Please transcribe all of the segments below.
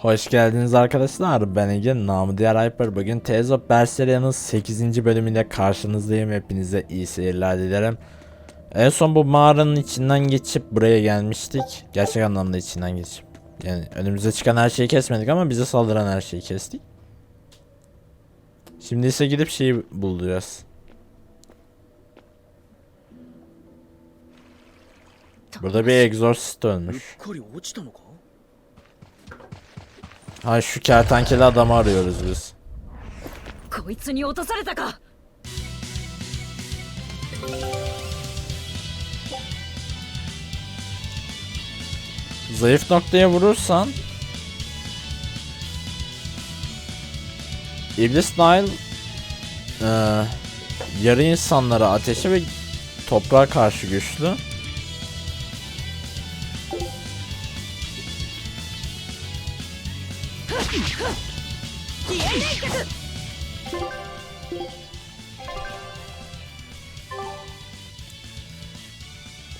Hoş geldiniz arkadaşlar. Ben Ege, namı diğer Hyper. Bugün Tales of Berserier'ın 8. bölümüyle karşınızdayım. Hepinize iyi seyirler dilerim. En son bu mağaranın içinden geçip buraya gelmiştik. Gerçek anlamda içinden geçip. Yani önümüze çıkan her şeyi kesmedik ama bize saldıran her şeyi kestik. Şimdi ise gidip şeyi bulacağız. Burada bir exorcist ölmüş. Ha şu kertenkele adamı arıyoruz biz. Zayıf noktaya vurursan İblis Nile e, yarı insanlara ateşe ve toprağa karşı güçlü.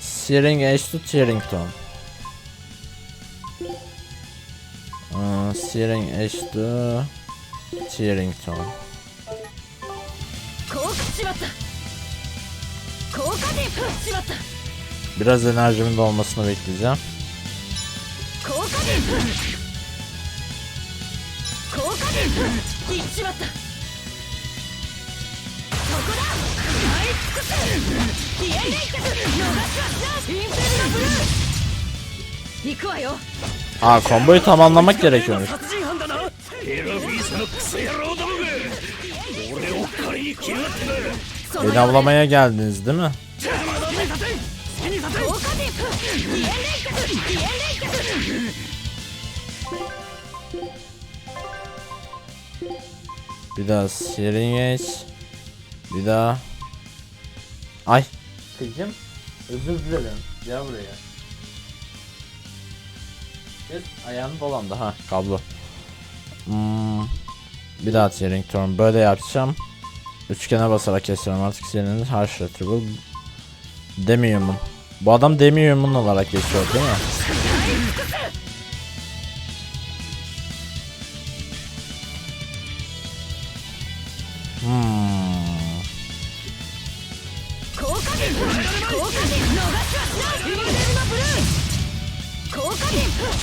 Searing Edge to Searing Tone. Aa, Searing Edge to Searing Tone. Biraz enerjimin dolmasını bekleyeceğim. 降下点降下点いっちまったそこだ使い尽くせ気合い連結逃すはしなインフェルノブルー行くわよ Aa komboyu tamamlamak gerekiyormuş. 殺人犯だなヘラフィースのクソ野郎どもが俺を借りに来やがってなその Beni avlamaya geldiniz değil mi? Bir daha Searing Edge. Bir daha. Ay. Kızım. Özür dilerim. Gel buraya. Kes ayağını dolandı ha kablo. Hmm. Bir daha Tearing Turn böyle yapacağım. Üçgene basarak kesiyorum artık senin Harsh Retrieval. Demium'un. Bu adam Demium'un olarak geçiyor değil mi?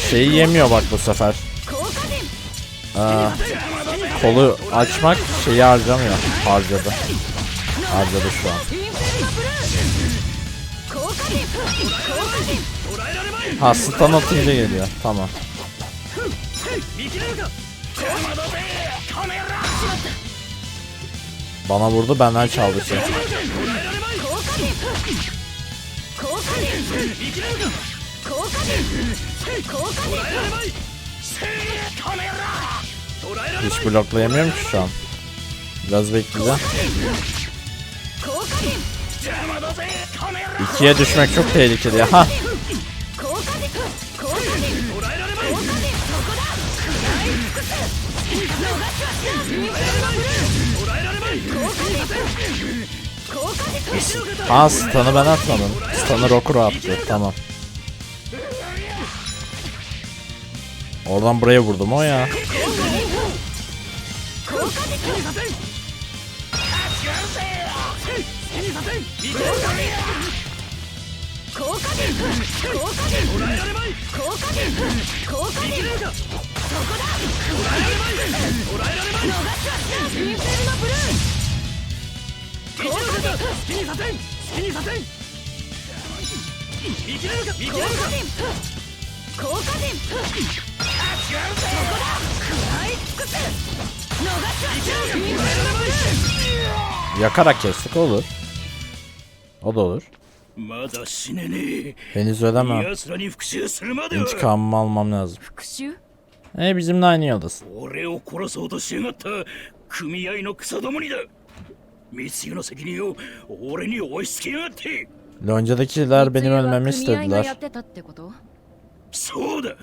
Şeyi yemiyor bak bu sefer. Aa, kolu açmak şeyi harcamıyor. Harcadı. Harcadı şu an. Ha stun atınca geliyor. Tamam. Bana vurdu benden çaldı şey. Hiç bloklayamıyorum ki şu an. Biraz bekleyeceğim. İkiye düşmek çok tehlikeli ya. Aa stun'ı ben atmadım. Stun'ı Rokuro attı. Tamam. Oradan buraya vurdum o ya. Yakarak kestik olur. O da olur. Henüz ödemem. İntikamımı almam lazım. 復讐 E bizimle aynı yoldasın. 俺を殺そうとしやがった組合の草どもにだ密輸の責任を俺に押し付けやがって Loncadıkiler benim ölmemi 組合がや istediler. ってたってことそうだ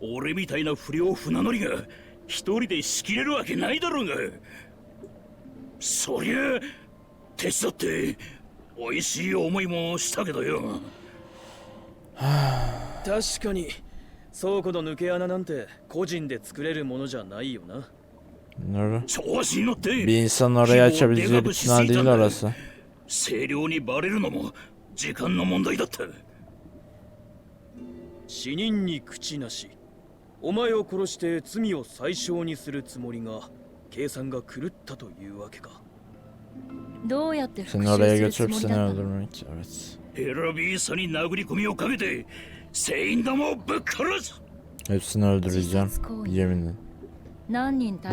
俺みたいな不良船乗りが一人で仕切れるわけないだろうがそりゃ手伝って美味しい思いもしたけどよ確かに倉庫の抜け穴なんて個人で作れるものじゃないよな Nuri. 調子に乗って Bir insanın orayı açabileceği bir tünel değil orası. 清涼にバレるのも時間の問題だった死人に口なしお前を殺して罪を最小にするつもりが計算が狂ったというわけかどうやって復讐するつもりだった？の.ヘラビーサに殴り込みをかけて Hepsini öldüreceğim. Yeminle.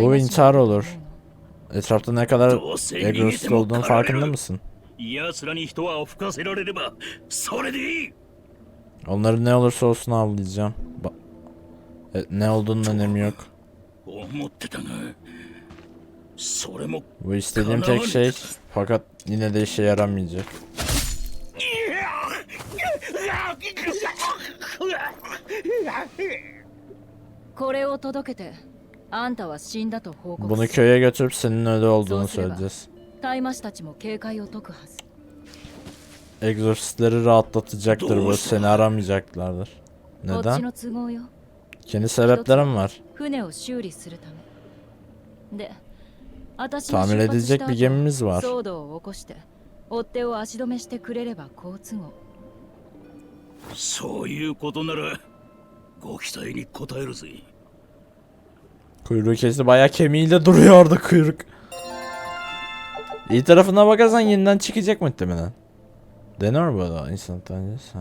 Bu intihar olur. Etrafta ne kadar egosuz olduğunun farkında mısın? Onları ne olursa olsun avlayacağım. Ba e, ne olduğunun önemi yok. Bu istediğim tek şey fakat yine de işe yaramayacak. これを届けてあんたは死んだと報告 Bunu する köye götürüp senin ölü olduğunu Sos yeme. söyleyeceğiz. 大魔師たちも警戒を解くはず Exorcistleri rahatlatacaktır bu. Doğrusu. Seni aramayacaklardır. こっち Neden? の都合よ Kendi sebeplerim var. 船を修理するためで私 Tamir edilecek bir gemimiz var. 騒動を起こして追っ手を足止めしてくれれば好都合 そういうことならご期待に応えるぜ Kuyruğu kesti bayağı kemiğiyle duruyor orada kuyruk. İyi tarafına bakarsan yeniden çıkacak muhtemelen. Deniyor bu arada insan tanesi.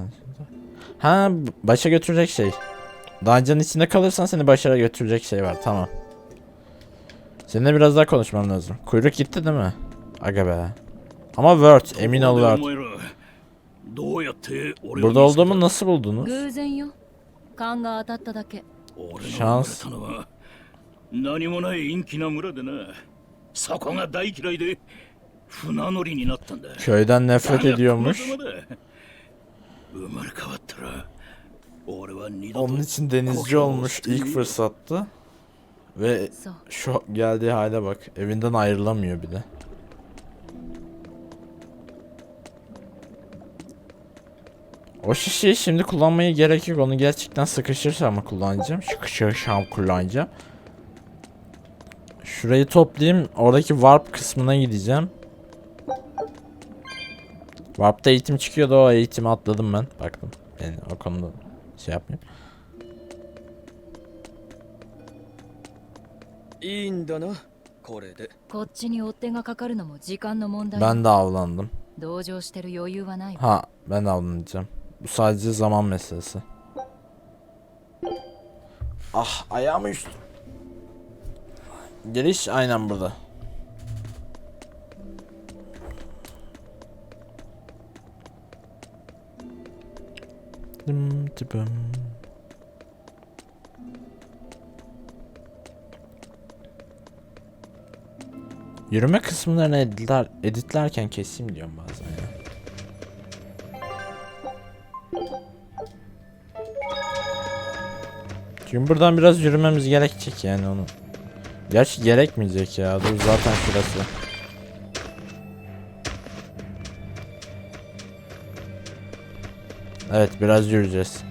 Ha başa götürecek şey. Dungeon'ın içinde kalırsan seni başa götürecek şey var tamam. Seninle biraz daha konuşmam lazım. Kuyruk gitti değil mi? Aga be. Ama Word emin ol ところ Word. Burada 見つけた olduğumu nasıl buldunuz? 偶然よ勘が当たっただけ俺のシャンス生まれたのは何もない陰気な村でなそこが大嫌いで船乗りになったんだ Köyden nefret だが ediyormuş. このままだ生まれ変わったら俺は二度と Onun için denizci olmuş ilk fırsatta. Ve そう şu geldiği hale bak. Evinden ayrılamıyor bir O şişeyi şimdi kullanmaya gerek yok. Onu gerçekten sıkışırsam kullanacağım. Sıkışırsam kullanacağım. Şurayı toplayayım. Oradaki warp kısmına gideceğim. Warp'ta eğitim çıkıyordu. O eğitimi atladım ben. Baktım. Yani o konuda şey yapmayayım. Ben de avlandım. Ha ben avlanacağım. Bu sadece zaman meselesi. Ah ayağımı üstüm. Geliş aynen burada. Dım tıbım. Yürüme kısımlarını editler, editlerken keseyim diyorum bazen Çünkü buradan biraz yürümemiz gerekecek yani onu. Gerçi gerekmeyecek ya. Dur zaten şurası. Evet biraz yürüyeceğiz.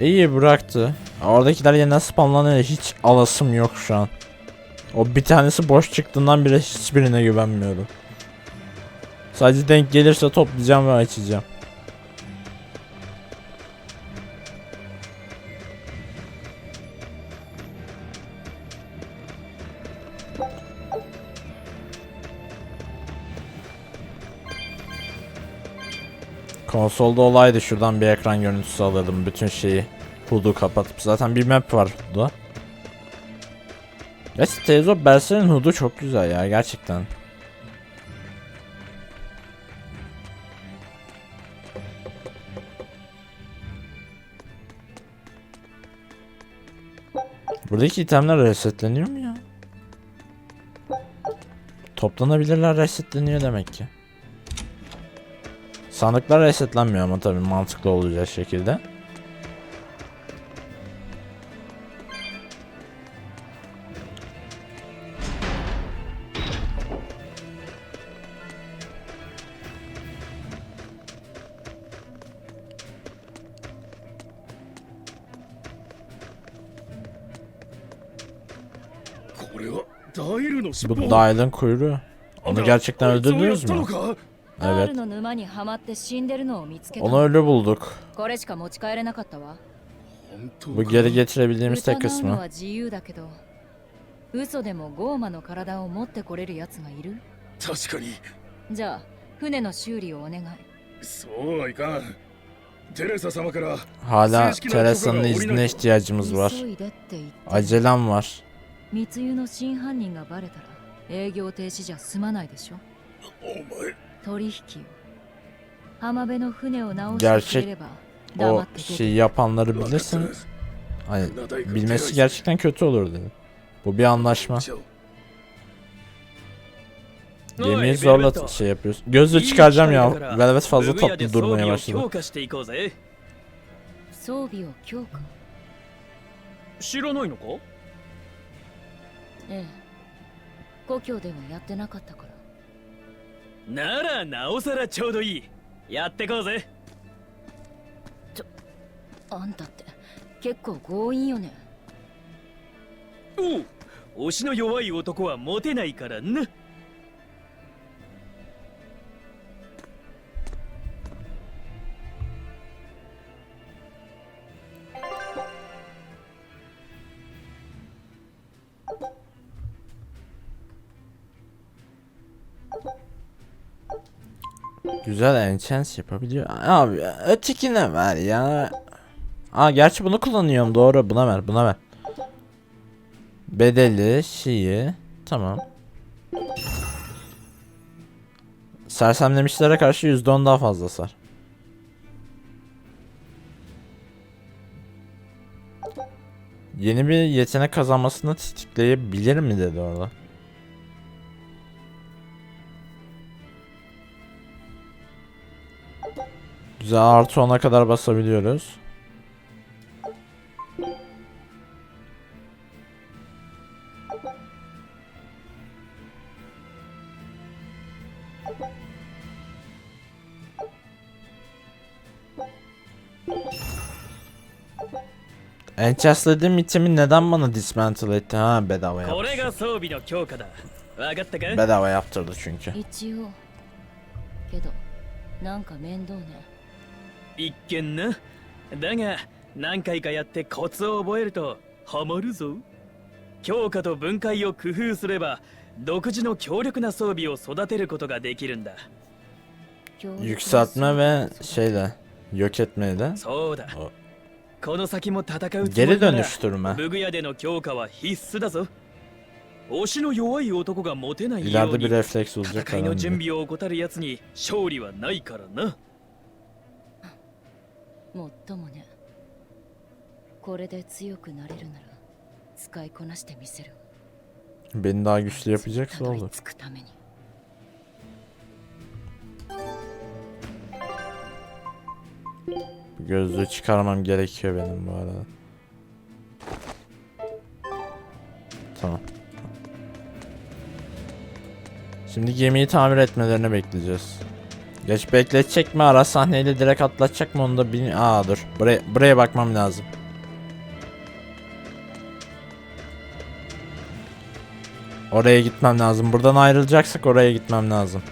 İyi bıraktı. Oradakiler yeniden spamlanıyor. Hiç alasım yok şu an. O bir tanesi boş çıktığından beri hiçbirine güvenmiyorum. Sadece denk gelirse toplayacağım ve açacağım. Konsolda olaydı şuradan bir ekran görüntüsü alırdım bütün şeyi. HUD'u kapatıp zaten bir map var HUD'da. Tales of Berserk'in HUD'u çok güzel ya gerçekten. Buradaki itemler resetleniyor mu ya? Toplanabilirler resetleniyor demek ki. Sandıklar resetlenmiyor ama tabii mantıklı olacak şekilde. イルの尻 Bu 尾 Dylan kuyruğu. Onu gerçekten あいつをやっ öldürdünüz たの mü? か Evet. ダールの沼にはまって死んでるのを見つけた Onu ölü bulduk. これしか持ち帰れなかったわ本当 Bu か geri getirebildiğimiz 疑 tek うの kısmı. は自由だけど嘘でもゴーマの体を持ってこれるやつがいる確かにじゃあ船の修理をお願いそうはいかんテレサ様から Hala Teresa'nın iznine ihtiyacımız var. 急いでって言って Acelem var. 密輸の真犯人がバレたら営業停止じゃ済まないでしょお前取引を浜辺の船を直してくれれば黙 O って出て şeyi yapanları 分かった bilirsin. Hani 船大工 bilmesi gerçekten kötü olur dedi. Bu bir anlaşma. Gemiyi zorla şey yapıyoruz. Gözlüğü çıkaracağım ya. Velvet fazla ブグヤで tatlı 装 durmaya 備を başladı. 強化していこうぜ装備を強化知らないのか ええ。故郷ではやってなかったから。ならなおさらちょうどいい。やってこうぜ。あんたって結構強引よね。おう推しの弱い男はモテないからな Güzel enchant yapabiliyor. Abi öteki ne ver ya? Aa gerçi bunu kullanıyorum doğru. Buna ver buna ver. Bedeli şeyi. Tamam. Sersemlemişlere karşı %10 daha fazla sar. Yeni bir yetenek kazanmasını tetikleyebilir mi dedi orada. Güzel artı 10'a kadar basabiliyoruz. Enchantled'im itemi neden bana dismantle etti ha bedava yaptı. Bedava yaptırdı çünkü. 一見な。だが何回かやってコツを覚えるとハマるぞ。強化と分解を工夫すれば独自の強力な装備を育てることができるんだ。Yükseltme ve şeyle yok etmeyle そうだ。お。この先も戦うつも geri りなら dönüştürme. ブグヤでの強化は必須だぞ。推しの弱い男がモテないよう İleride bir に refleks olacak 戦いの準 diyor. 備を怠る奴に勝利はないからなもっともねこれで強くなれるなら使いこなしてみせる Beni daha güçlü yapacaksa たどり olur. 着くために Gözlüğü çıkarmam gerekiyor benim bu arada. Tamam. Şimdi gemiyi tamir etmelerini bekleyeceğiz. Geç bekletecek mi ara sahneyle direkt atlatacak mı onu da bilmiyorum. Aa dur. Buraya, buraya bakmam lazım. Oraya gitmem lazım. Buradan ayrılacaksak oraya gitmem lazım.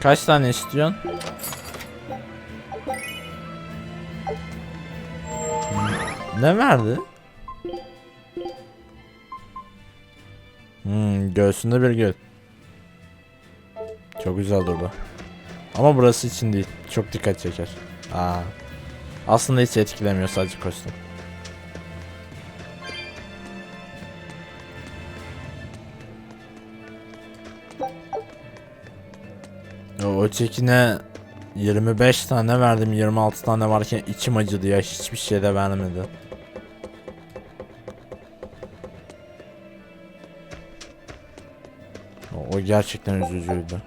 Kaç tane istiyorsun? Ne verdi? Hmm, göğsünde bir gül. Çok güzel durdu. Ama burası için değil. Çok dikkat çeker. Aa. Aslında hiç etkilemiyor sadece kostüm. O ötekine 25 tane verdim 26 tane varken içim acıdı ya hiçbir şey de vermedi. O, o gerçekten üzücüydü.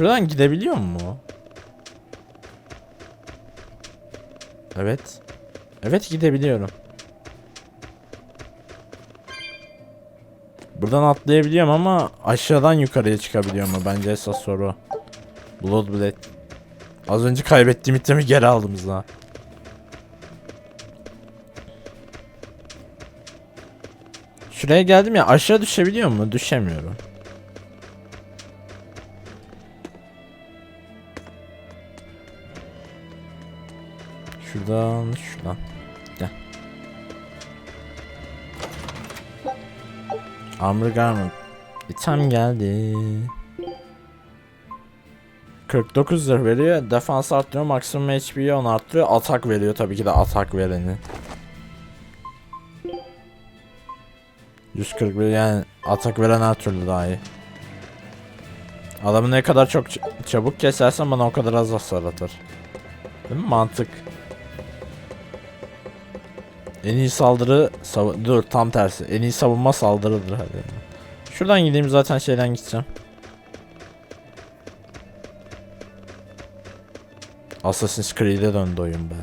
Şuradan gidebiliyor mu? Evet. Evet gidebiliyorum. Buradan atlayabiliyorum ama aşağıdan yukarıya çıkabiliyor mu? Bence esas soru. Blood Blade. Az önce kaybettiğim itemi geri aldım daha. Şuraya geldim ya aşağı düşebiliyor mu? Düşemiyorum. Şuradan şuradan. Gel. Armor Garment. İtem geldi. 49 zırh veriyor. Defans arttırıyor. Maksimum HP'yi 10 arttırıyor. Atak veriyor tabii ki de atak vereni. 141 yani atak veren her türlü daha iyi. Adamı ne kadar çok çabuk kesersen bana o kadar az hasar atar. Değil mi? Mantık. En iyi saldırı dur tam tersi. En iyi savunma saldırıdır hadi. Şuradan gideyim zaten şeyden gideceğim. Assassin's Creed'e döndü oyun be.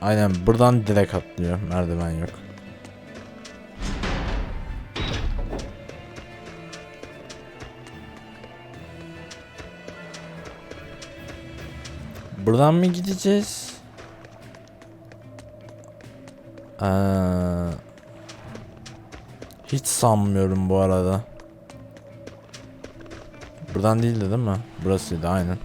Aynen buradan direkt atlıyor. Merdiven yok. Buradan mı gideceğiz? Ee, hiç sanmıyorum bu arada. Buradan değildi değil mi? Burasıydı aynen.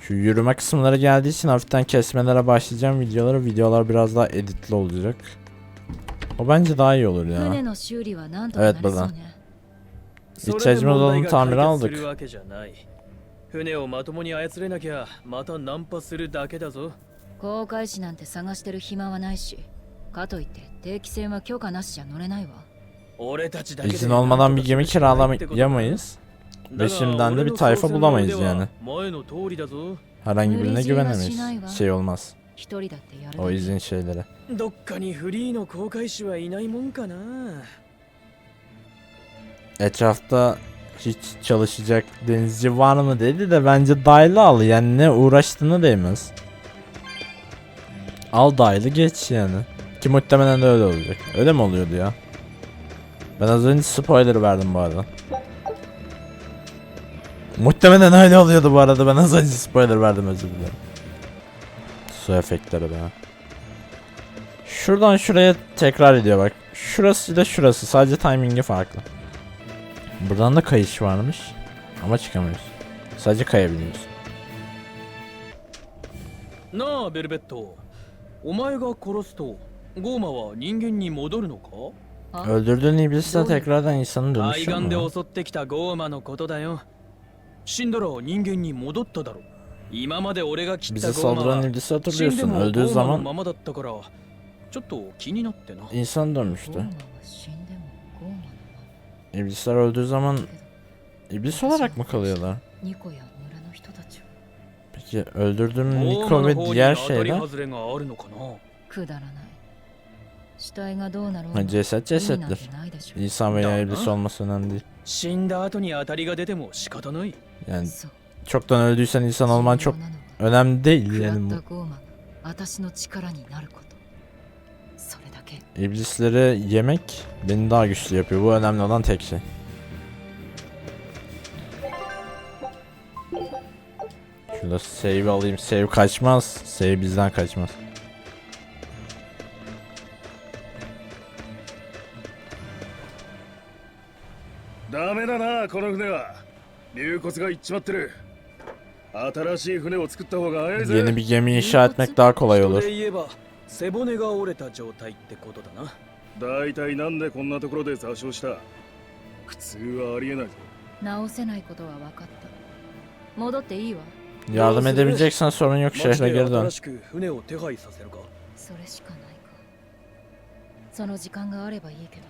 Şu yürüme kısımları geldiği için hafiften kesmelere başlayacağım videoları. Videolar biraz daha editli olacak. O bence daha iyi olur ya. 船の修理はなんとかなりそうね İhtiyacımız olan tamiri aldık. するわけじゃない船をまともに操れなきゃまたナンパするだけだぞ航海士なんて探してる暇はないしかといって定期船は許可なしじゃ乗れないわ俺たちだけで İzin olmadan bir gemi kiralayamayız. Ve şimdiden de bir tayfa bulamayız yani. 前の通りだぞ Herhangi birine güvenemeyiz. Şey olmaz. 一人だってやる O だけ izin şeyleri. どっかにフリーの航海士はいないもんかな Etrafta hiç çalışacak denizci var mı dedi de bence daylı al yani ne uğraştığını değmez. Al daylı geç yani. Ki muhtemelen de öyle olacak. Öyle mi oluyordu ya? Ben az önce spoiler verdim bu arada. Muhtemelen öyle oluyordu bu arada. Ben az önce spoiler verdim özür dilerim. Su efektleri be. Şuradan şuraya tekrar ediyor bak. Şurası ile şurası. Sadece timingi farklı. Buradan da kayış varmış. Ama çıkamıyoruz. Sadece kayabiliyoruz. なあベルベットお前が殺すとゴーマは人間に戻るのか Öldürdüğün iblisle tekrardan insanın 海 dönüşü 岸で mü? 襲ってきたゴーマのことだよ死んだら人間に戻っただろ今まで俺が切っ bize saldıran iblis hatırlıyorsun. Öldüğü zaman insan dönmüştü. İblisler öldüğü zaman iblis olarak mı kalıyorlar? Peki öldürdüğüm Niko ve diğer şeyler? Ha, ceset cesettir. İnsan veya iblis olması önemli değil. Yani çoktan öldüysen insan olman çok 重要なのは önemli değil 食ら yani った bu. ゴーマが私の力になることそれだけ İblisleri yemek beni daha güçlü yapıyor. Bu önemli olan tek şey. Şurada save alayım. Save kaçmaz. Save bizden kaçmaz. ダメだなこの船は流骨がいっちまってる 新しい船を作った方が早いぜ。Yeni bir gemi inşa etmek daha kolay 人 olur. で言えば背骨が折れた状態ってことだな。大体なんでこんなところで座礁した？普通はありえないぞ。直せないことは分かった。戻っていいわ。Yardım edebileceksen sorun yok şehre で geri dön. 新しく船を手配させるか？それしかないか。その時間があればいいけど。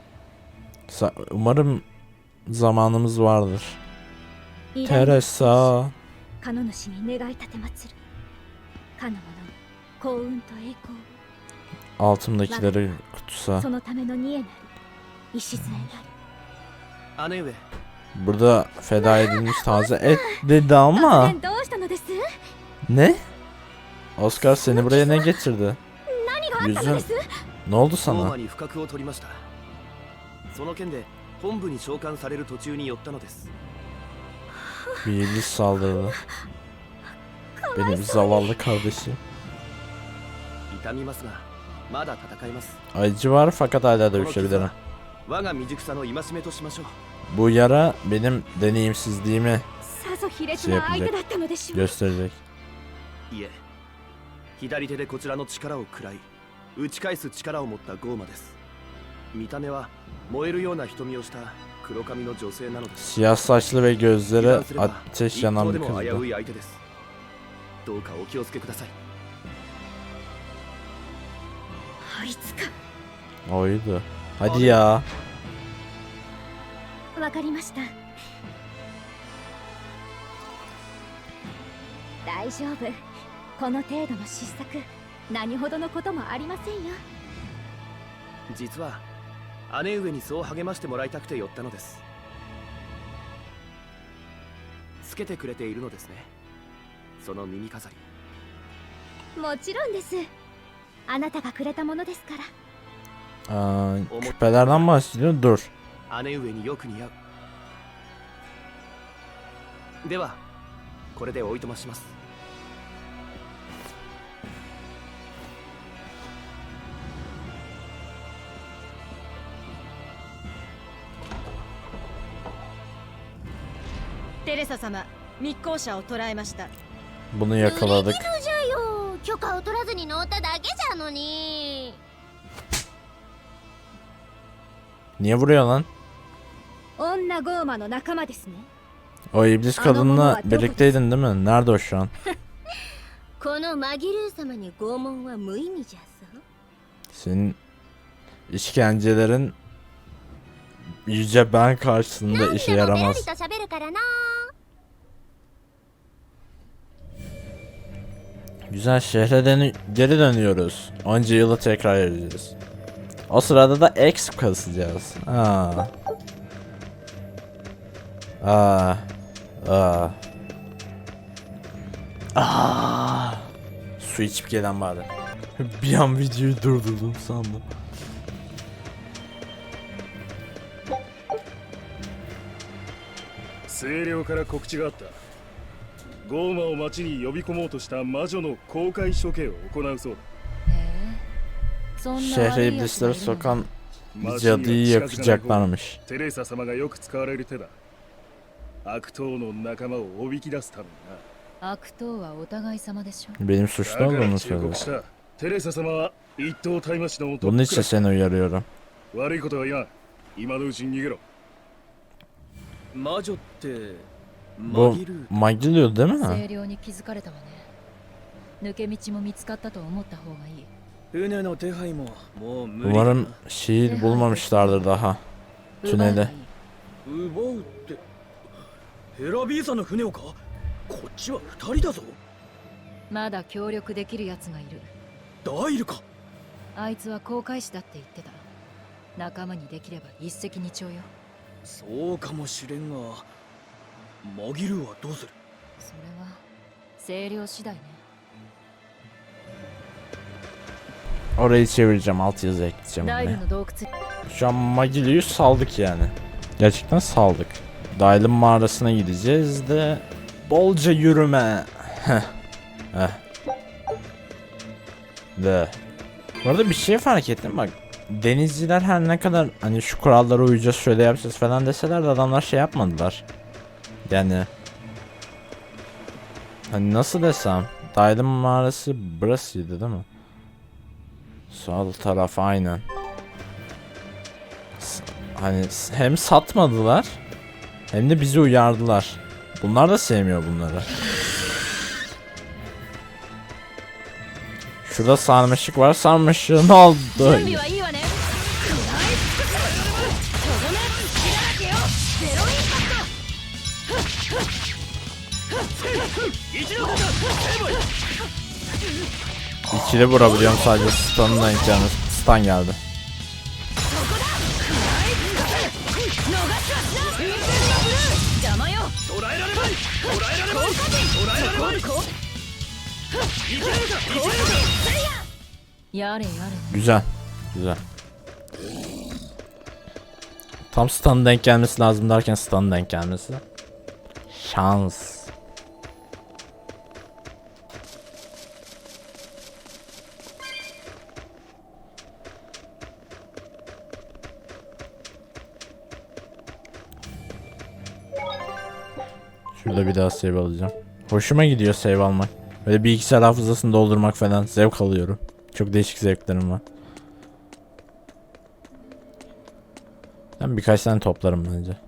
Sa- Umarım zamanımız vardır. Teresa. カノ主に願い立てまつるかの者幸運と栄光 Altımdakileri kutsa. そのためのニエなり礎なり姉上 Burada feda edilmiş taze et dedi 突 ama 然どうしたのです ne? Oscar seni buraya ne getirdi? 何があったのです Ne oldu 大 sana? 間に不覚を取りましたその件で本部に召喚される途中に寄ったのです Bir iblis saldırdı. Benim zavallı kardeşim. 痛みますがまだ戦います Acı var fakat hala この傷 dövüşebilirim. は我が未熟さの戒めとしましょう Bu yara benim deneyimsizliğimi さぞ卑劣な相手だったのでしょう gösterecek. いえ左手でこちらの力を食らい打ち返す力を持ったゴーマです見た目は燃えるような瞳をした 黒髪の女性なのです Siyah saçlı ve 油 gözleri ateş 一 yanan 頭 bir でも危 kızdı. うい相手ですどうかお気をつけくださいあいつか Oydu. Hadi ya. わかりました大丈夫この程度の失策何ほどのこともありませんよ実は姉上にそう励ましてもらいたくて寄ったのです。つけてくれているのですね。その耳飾り。もちろんです。あなたがくれたものですから。Aa, küpelerden bahsediyor. Dur. 姉上によく似合う。ではこれでおいとましますテレサ様密航者を捕らえました Bunu yakaladık. じゃよ許可を取らずに乗っただけじゃのに Niye vuruyor lan? 女ゴーマの仲間ですね O iblis kadınla birlikteydin değil mi? Nerede o şu an? このマギルー様に拷問は無意味じゃぞ Senin işkencelerin yüce ben karşısında 何 işe でもベラリ yaramaz. と喋るからな Güzel şehre dönü- geri dönüyoruz. Onca yılı tekrar edeceğiz. O sırada da X kasacağız. Aa. Aa. Aa. Aa. Su içip gelen bari. Bir an videoyu durdurdum sandım. 清涼から告知があった ゴーマを町に呼び込もうとした魔女の公開処刑を行うそうだ。そんな Şehre 悪い奴が iblisleri いるの？sokan 町には cadıyı 近づかない方が yakacaklarmış. テレサ様がよく使われる手だ。悪党の仲間をおびき出すために悪党はお互い様でしょ？Benim な suçlu だから olduğumu 忠告 söylüyor. したテレサ様は一等大魔師のト Bunun ッ için プクラス seni uyarıyorum. 悪いことは言わん今のうちに逃げろ。魔女ってマもう、マギルでも。清。抜け道も見つかったと思った方がいい。船の手配もう無理。ん、シ、ボルマンしたあれ。つないで。奪うって。ヘラビーさの船をか？こっちは二人だぞ。まだ協力できるやがいる。ダイルか？あいつは航海士だって言ってた。仲間にできれば一石二鳥よ。そうかもしれんが。マギルーはどうするそれは清涼次第ね Orayı çevireceğim alt yazı ekleyeceğim ダイ oraya. ルの洞窟 Şu an Magili'yi saldık yani. Gerçekten saldık. Dailin mağarasına gideceğiz de bolca yürüme. Heh. Heh. De. Bu arada bir şey fark ettim bak. Denizciler her ne kadar hani şu kurallara uyacağız şöyle yapacağız falan deseler de adamlar şey yapmadılar. Yani Hani nasıl desem Dailin mağarası burasıydı değil mi? Sol taraf aynen. S- Hani hem satmadılar hem de bizi uyardılar. Bunlar da sevmiyor bunları. Şurada sarmaşık var. Sarmaşığı ne oldu? Kill'i vurabiliyorum sadece stun'ın da imkanı. Stun geldi. Güzel. Güzel. Tam stun denk gelmesi lazım derken stun denk gelmesi. Şans. Şurada bir daha save alacağım. Hoşuma gidiyor save almak. Böyle bilgisayar hafızasını doldurmak falan zevk alıyorum. Çok değişik zevklerim var. Ben birkaç tane toplarım bence.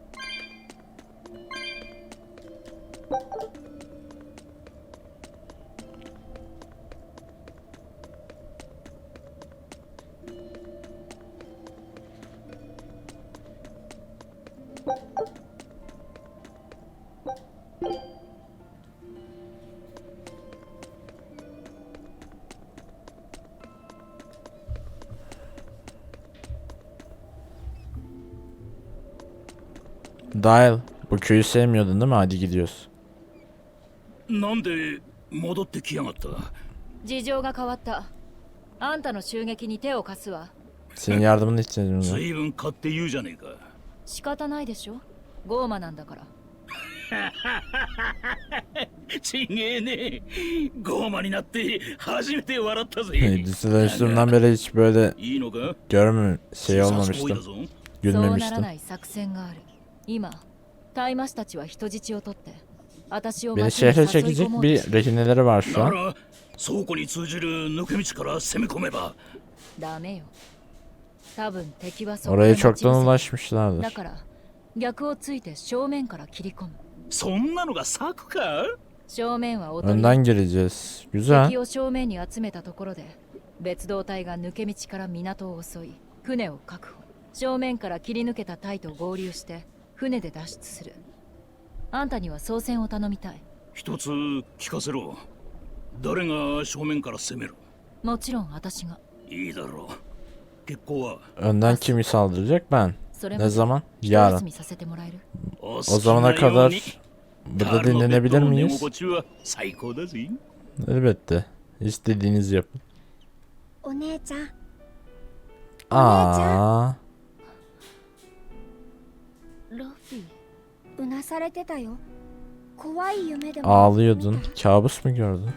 Dial. Bu köyü sevmiyordun değil mi? Hadi gidiyoruz. なんで戻ってきやがった事情が変わったあんたの襲撃に手を貸すわ Senin yardımına ihtiyacımız var. 随分買って言うじゃねえか仕方ないでしょゴーマなんだからちげえねゴーマになって初めて笑ったぜ Dizide dönüştüğümden beri hiç böyle いいのか görmem şey 自殺行為だ olmamıştım. ぞそうなら Gülmemiştim. ない作戦がある 今タイマシたちは人質を取って私をに誘い şehre 込 çekecek もうとして bir rehineleri var şu な an. ら倉庫に通じる抜け道から攻め込めばダメよ多分敵はそこ Oraya で待ち伏 çoktan せだ.から逆をついて正面から切り込むそんなのが策か？正面はおとり Önden gireceğiz. Güzel. 敵を正面に集めたところで別動隊が抜け道から港を襲い船を確保正面から切り抜けた隊と合流して船で脱出する。あんたには操船を頼みたい。一つ聞かせろ。がもちろん私が。いいだろう。結構は。何君さんでジェクパン？ねざま？やおざまなかだし,かだしブルディネネビデルミユスエベディニズヨお姉ちゃん。ああ。Ağlıyordun. Kabus mu gördün?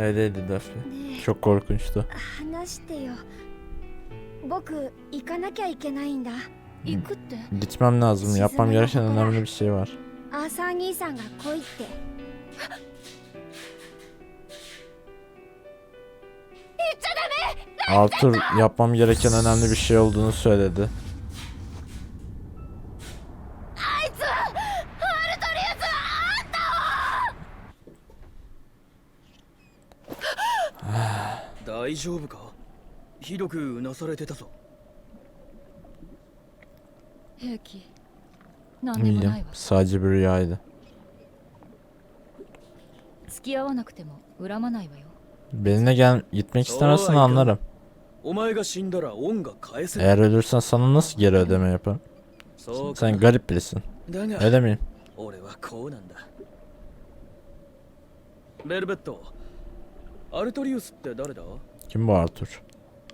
Öyleydi Daphne. Çok korkunçtu. Hmm. Gitmem lazım. Yapmam gereken önemli bir şey var. Arthur yapmam gereken önemli bir şey olduğunu söyledi. William sadece bir rüyaydı. Benimle gel gitmek istemezsen anlarım. Eğer ölürsen sana nasıl geri ödeme yaparım? そうか Sen garip birisin. だが Öyle miyim? 俺はこうなんだベルベットアルトリウスって誰だ Kim bu Arthur?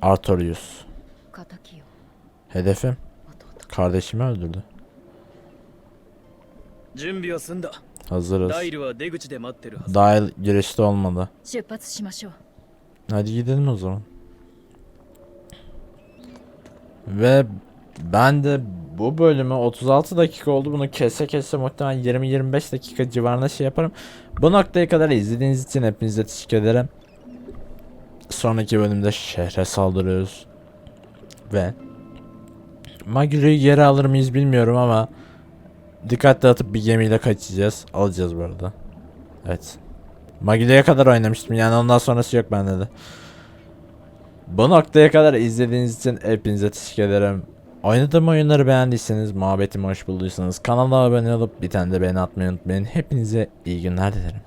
Artorius. 敵よ Hedefim. 弟 Kardeşimi öldürdü. 準備は済んだ Hazırız. ダイルは出口で待ってるはず Dahil girişte olmadı. 出発しましょう Hadi gidelim o zaman. Ve ben de bu bölümü 36 dakika oldu. Bunu kese kese muhtemelen 20-25 dakika civarında şey yaparım. Bu noktaya kadar izlediğiniz için hepinize teşekkür ederim. Sonraki bölümde şehre saldırıyoruz. Ve Magri'yi geri alır mıyız bilmiyorum ama dikkatli atıp bir gemiyle kaçacağız. Alacağız bu arada. Evet. Magile'ye kadar oynamıştım yani ondan sonrası yok bende de. Bu noktaya kadar izlediğiniz için hepinize teşekkür ederim. Oynadığım oyunları beğendiyseniz, muhabbetimi hoş bulduysanız kanala abone olup bir tane de beğeni atmayı unutmayın. Hepinize iyi günler dilerim.